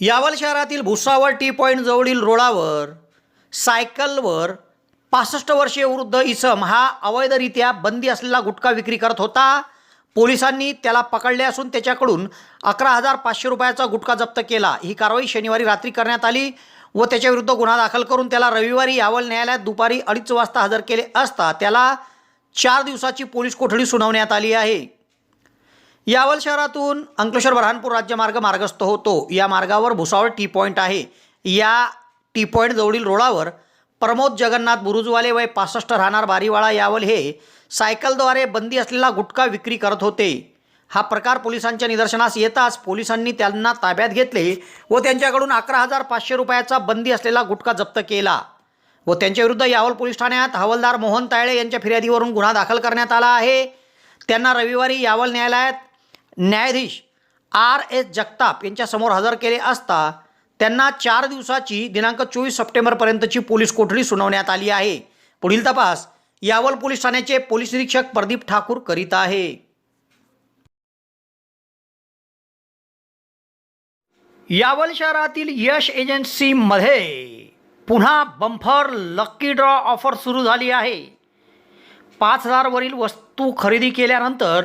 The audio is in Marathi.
यावल शहरातील भुसावळ टी पॉईंट जवळील रोडावर सायकलवर पासष्ट वर्षीय वृद्ध इसम हा अवैधरित्या बंदी असलेला गुटखा विक्री करत होता. पोलिसांनी त्याला पकडले असून त्याच्याकडून अकरा हजार पाचशे रुपयाचा गुटखा जप्त केला. ही कारवाई शनिवारी रात्री करण्यात आली व त्याच्याविरुद्ध गुन्हा दाखल करून त्याला रविवारी यावल न्यायालयात दुपारी अडीच वाजता हजर केले असता त्याला चार दिवसाची पोलीस कोठडी सुनावण्यात आली आहे. यावल शहरातून अंकलेश्वर बऱ्हाणपूर राज्यमार्ग मार्गस्थ होतो. या मार्गावर भुसावळ टी पॉईंट आहे. या टी पॉईंट जवळील रोडावर प्रमोद जगन्नाथ बुरुजवाले वय पासष्ट राहणार बारीवाळा यावल हे सायकलद्वारे बंदी असलेला गुटखा विक्री करत होते. हा प्रकार पोलिसांच्या निदर्शनास येताच पोलिसांनी त्यांना ताब्यात घेतले व त्यांच्याकडून अकरा हजार पाचशे रुपयाचा बंदी असलेला गुटखा जप्त केला. व त्यांच्याविरुद्ध यावल पोलीस ठाण्यात हवालदार मोहन तायळे यांच्या फिर्यादीवरून गुन्हा दाखल करण्यात आला आहे. त्यांना रविवारी यावल न्यायालयात न्यायाधीश आर एस जगताप यांच्यासमोर हजर केले असता त्यांना चार दिवसाची दिनांक चोवीस सप्टेंबरपर्यंतची पोलीस कोठडी सुनावण्यात आली आहे. पुढील तपास यावल पोलीस ठाण्याचे पोलीस निरीक्षक प्रदीप ठाकूर करीत आहे. यावल शहरातील यश एजन्सीमध्ये पुन्हा बंफर लक्की ड्रॉ ऑफर सुरू झाली आहे. पाच हजारवरील वस्तू खरेदी केल्यानंतर